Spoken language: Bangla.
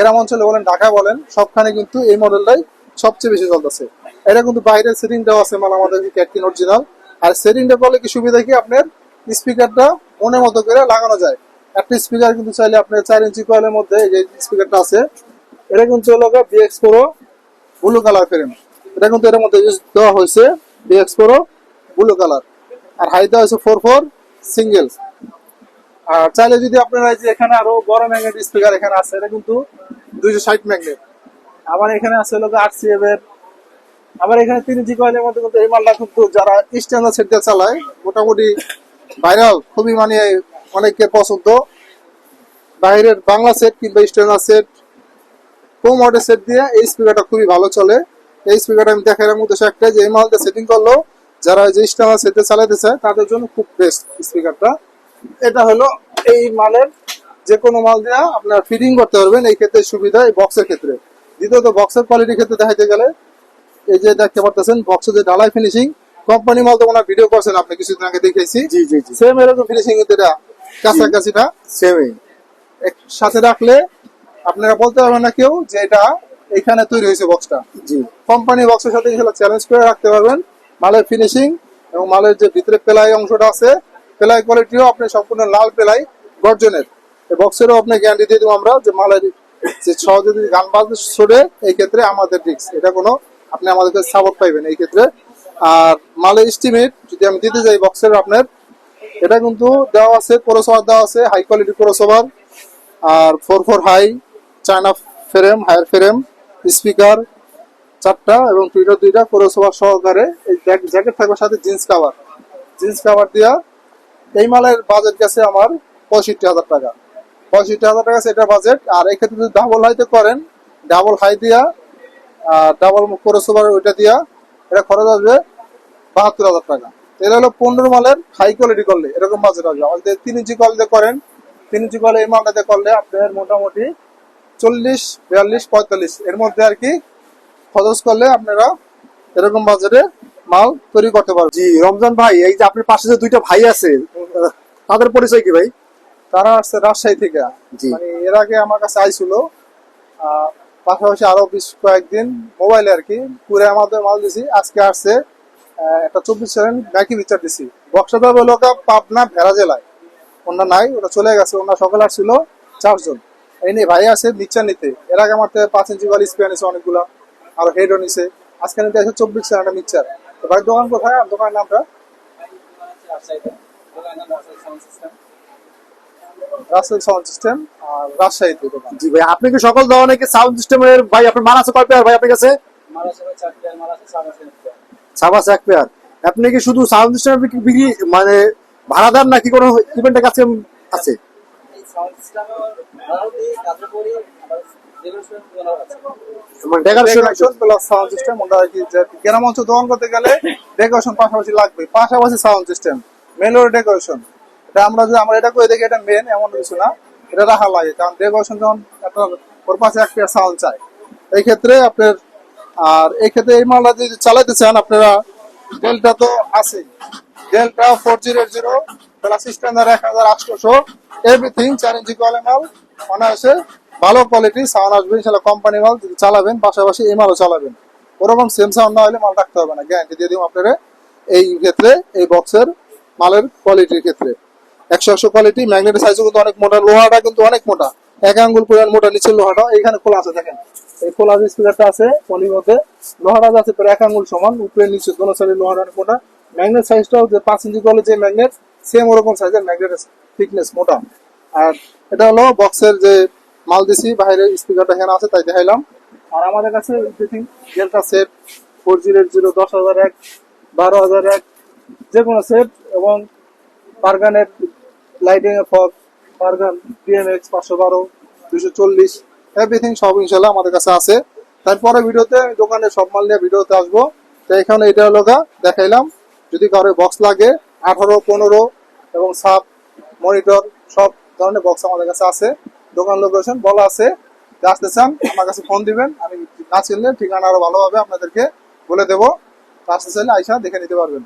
গ্রাম অঞ্চলে বলেন ঢাকায় বলেন, সবখানে কিন্তু এই মডেলটাই সবচেয়ে বেশি চলতেছে। এটা কিন্তু বাইরের সেটিংটাও আছে মানে আমাদের ক্যাটকিন অরিজিনাল আর সেটিংটা করলে কি সুবিধা কি আপনার? স্পিকারটা মনের মতো করে লাগানো যায়। একটা স্পিকার কিন্তু চাইলে আপনার চার ইঞ্চি কয়েলের মধ্যে যে স্পিকারটা আছে, এটা কিন্তু হলো BX pro blue colour frame এটা কিন্তু এর মধ্যে use দেওয়া হয়েছে বিএক্স প্রো ব্লু কালার আর হাই দেওয়া হয়েছে ফোর ফোর সিঙ্গেল আর চাইলে যদি আপনারা যে এখানে আরও বড় ম্যাগনেট স্পিকার এখানে আছে, এটা কিন্তু দুইশো ষাট ম্যাগনেট আবার এখানে আছে হলো আট সিএম এর। আবার এখানে তিন ইঞ্চি কয়েলের মধ্যে কিন্তু এই মালটা কিন্তু যারা স্ট্যান্ডার্ড সেট দিয়ে চালায়, মোটামুটি ভাইরাল খুবই মানে অনেকের পছন্দ। বাইরের বাংলা সেট কিংবা স্ট্যান্ডার্ড সেট কম অর্ডার সেট দিয়ে এই স্পিকারটা খুবই ভালো চলে। এই স্পিকারটা আমি দেখার উদ্দেশ্য একটা যে, এই মালটা সেটিং করল, যারা যে স্ট্যান্ডার্ড সেটে চালাতে চায়, তাদের জন্য খুব বেস্ট স্পিকারটা এটা হলো এই মালের যে কোনো মাল দিয়ে আপনার ফিটিং করতে পারবেন এই ক্ষেত্রে সুবিধা এই বক্সের ক্ষেত্রে। দ্বিতীয়ত বক্সের কোয়ালিটির ক্ষেত্রে দেখাইতে গেলে এই যে দেখতে পারতেছেন বক্সের যে ডালাই ফিনিশিং কোম্পানি মাল তো ওনার ভিডিও করছেন আপনি কিছুদিন আগে দেখেছি জি জি জি। সেম এরকম ফিনিশিং কিন্তু এটা কাছাকাছিটা। সেমই সাথে রাখলে আপনারা বলতে পারবেন না কেউ যে এটা এখানে তৈরি হয়েছে বক্সটা জি। কোম্পানি বক্সের সাথে এগুলো চ্যালেঞ্জ করে রাখতে পারবেন। মালের ফিনিশিং এবং মালের যে ভিতরে পেলাই অংশটা আছে পেলাই কোয়ালিটিও আপনি সম্পূর্ণ লাল পেলাই গর্জনের। বক্সেরও আপনি গ্যারান্টি দিয়ে দেবো আমরা যে মালের যে সহজে যদি গান বাজতে শোনে, এই ক্ষেত্রে আমাদের রিক্স এটা কোনো আপনি আমাদেরকে সাপোর্ট পাইবেন এই ক্ষেত্রে। আর মালের এস্টিমেট যদি আমি দিতে যাই বক্সের আপনার, এটা কিন্তু দেওয়া আছে ক্রসওভার দেওয়া আছে হাই কোয়ালিটি ক্রসওভার আর four four high China frame higher frame speaker চারটা এবং টুইটার দুইটা ক্রসওভার সহকারে এই জ্যাকেট থাকবে সাথে জিন্স কাভার জিন্স কাভার দেওয়া এই মালের বাজেট গেছে আমার পঁয়ষট্টি হাজার টাকা। পঁয়ষট্টি হাজার টাকা সেটা বাজেট আর এক্ষেত্রে যদি ডাবল হাইতে করেন ডাবল হাই দিয়া, আর ডাবল ক্রসওভার ওইটা দিয়া, এটা খরচ আসবে বাহাত্তর হাজার টাকা। এটা হলো পনেরো মালের হাই কোয়ালিটি করলে এরকম বাজেট আসবে। আমাদের তিন ইঞ্চি কল দিয়ে করেন, তিন ইঞ্চি কলে এই মালটাতে করলে আপনার মোটামুটি চল্লিশ, বিয়াল্লিশ, পঁয়তাল্লিশ এর মধ্যে আর কি খরচ করলে আপনারা এরকম বাজারে মাল তৈরি করতে পারবেন। জি, রমজান ভাই, এই যে আপনার পাশে যে দুইটা ভাই আছে, তাদের পরিচয় কি ভাই? তারা আসছে রাজশাহী থেকে। মানে এর আগে আমার কাছে আইছিল। আহ, পাশাপাশি আরও বেশ কয়েকদিন মোবাইলে আর কি পুরে আমাদের মাল দিছি আজকে আসছে একটা চব্বিশ সেকেন্ড ব্যাকি বিচার দিছি। বক্সটা হলো পাবনা ভেড়া জেলায়। ওনার নাই ওটা চলে গেছে ওনার সকালে আসছিল চারজন। এই নিয়ে ভাই আছে মিক্সার নিতে। এর আগে আমার পাঁচ ইঞ্চি গাড়ি স্পেয়ার নিছে অনেকগুলা আর হেডও নিছে। আজকে নিতে আছে চব্বিশ সেকেন্ড মিক্সার তো ভাই দোকান কোথায়? দোকানের নামটা? রাসেল সাউন্ড সিস্টেম আর রাজশাহীতে দোকান জি ভাই আপনি কি সকল ধরনের সাউন্ড সিস্টেমের ভাই আপনার মাল আছে কয় পেয়ার ভাই আপনার কাছে? সাবাস এক পেয়ার আপনি কি শুধু সাউন্ড সিস্টেম বিক্রি মানে ভাড়াদার নাকি কোনো ইভেন্টের কাছে আছে? মানে decoration decoration plus sound system ওটা কি গ্রাম অঞ্চল দোকান করতে গেলে ডেকোরেশন পাশাপাশি লাগবে পাশাপাশি সাউন্ড সিস্টেম হলো ডেকোরেশন এটা আমরা যদি আমরা এটা করে দেখি, এটা মেন এমন কিছু না। এটা রাখা লাগে, কারণ ডেকোরেশন যখন একটা ওর পাশে একটা সাউন্ড চাই এই ক্ষেত্রে আপনার আর এই ক্ষেত্রে এই মালটা যদি চালাতে চান, আপনারা ডেলটা তো আছেই। Delta four zero zero plus standard এক হাজার আটশোশো এভরিথিং চার ইঞ্চি কোয়ালে মাল, অনায়াসে ভালো কোয়ালিটি সাউন্ড আসবে, ইনশাল্লাহ কোম্পানি মাল যদি চালাবেন, পাশাপাশি এই মালও চালাবেন। ওরকম সেম সাউন্ড না হলে মাল রাখতে হবে না গ্যারান্টি দিয়ে দিব আপনারা। এই ক্ষেত্রে, এই বক্সের মালের কোয়ালিটির ক্ষেত্রে। একশো একশো কোয়ালিটি ম্যাগনেটের সাইজও কিন্তু অনেক মোটা, লোহাটা কিন্তু অনেক মোটা। এক আঙ্গুল পরিমাণ মোটা, নিচের লোহাটা এখানে খোলা আছে দেখেন। এই খোলা যে স্পিকারটা আছে, পলির মধ্যে, লোহাটা আছে প্রায় এক আঙ্গুল সমান, উপরে নিচে দোনো সাইডে লোহাটা অনেক মোটা। ম্যাগনেট সাইজটাও যে পাঁচ ইঞ্চি কলে যে ম্যাগনেট সেম ওরকম সাইজের ম্যাগনেটের থিকনেস মোটা। আর এটা হলো বক্সের যে মাল দিছি, বাইরে স্পিকারটা এখানে আছে, তাই দেখাইলাম। আর আমাদের কাছে দেখি Delta set four zero zero দশ হাজার এক, বারো হাজার এক যে কোনো সেট এবং পারগানের লাইটিং এর ফগ পারগান বিএমএক্স পাঁচশো বারো দুশো চল্লিশ এভরিথিং সব ইনশাল্লাহ আমাদের কাছে আছে। তারপরে ভিডিওতে দোকানে সব মাল নিয়ে ভিডিওতে আসব। তো এখানে এটা হলো গা, দেখাইলাম, যদি কারও বক্স লাগে, আঠারো, পনেরো এবং সাব মনিটর সব ধরনের বক্স আমাদের কাছে আছে। দোকান লোকেশন বলা আছে। আসতে চান, আমার কাছে ফোন দিবেন, আমি না চিনলে ঠিকানা আরও ভালোভাবে আপনাদেরকে বলে দেবো। আসতে চাইলে আইসা দেখে নিতে পারবেন।